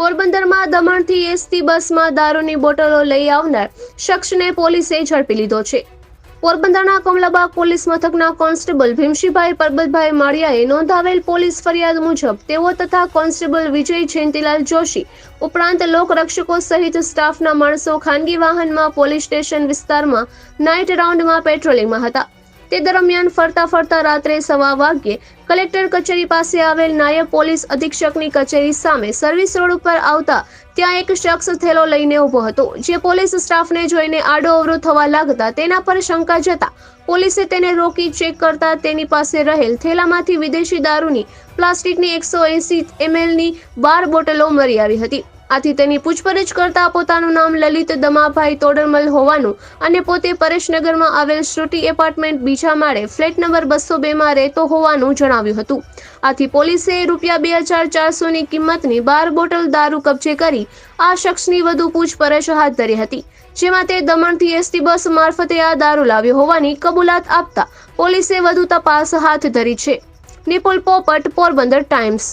પોરબંદરમાં દમણથી એસટી બસમાં દારૂની બોટલો લઈ આવનાર શખ્સને પોલીસે ઝડપી લીધો છે. પોરબંદરના કમલાબાગ પોલીસ મથકના કોન્સ્ટેબલ ભીમશીભાઈ પરબતભાઈ માળિયાએ નોંધાવેલ પોલીસ ફરિયાદ મુજબ તેઓ તથા કોન્સ્ટેબલ વિજય જયંતિલાલ જોશી ઉપરાંત લોકરક્ષકો સહિત સ્ટાફના માણસો ખાનગી વાહનમાં પોલીસ સ્ટેશન વિસ્તારમાં નાઇટ રાઉન્ડમાં પેટ્રોલિંગમાં હતા. તે દરમિયાન ફરતા ફરતા રાત્રે સવા વાગ્યે કલેક્ટર કચેરી પાસે આવેલ નાયબ પોલીસ અધિક્ષકની કચેરી સામે સર્વિસ રોડ ઉપર આવતા ત્યાં એક શખ્સ થેલો લઈને ઊભો હતો. જે પોલીસ સ્ટાફને જોઈને આડો અવરો થવા લાગતા તેના પર શંકા જતા પોલીસે તેને રોકી ચેક કરતા તેની પાસે રહેલ થેલામાંથી વિદેશી દારૂની પ્લાસ્ટિકની એકસો એંસી એમએલની બાર બોટલો મળી આવી હતી. આથી તેની પૂછપરછ કરતા પોતાનું નામ લલિત દમાભાઈ તોડરમલ હોવાનું અને પોતે પરેશનગરમાં આવેલ શ્રુતિ એપાર્ટમેન્ટ બીજા માળે ફ્લેટ નંબર બસો બેમાં રહેતો હોવાનું જણાવ્યું હતું. આથી પોલીસે રૂપિયા બે હજાર ચારસોની કિંમતની બાર બોટલ દારૂ કબજે કરી આ શખ્સની વધુ પૂછપરછ હાથ ધરી હતી. જેમાં તે દમણથી એસટી બસ મારફતે આ દારૂ લાવ્યો હોવાની કબૂલાત આપતા પોલીસે વધુ તપાસ હાથ ધરી છે. નિપુલ પોપટ, પોરબંદર ટાઈમ્સ.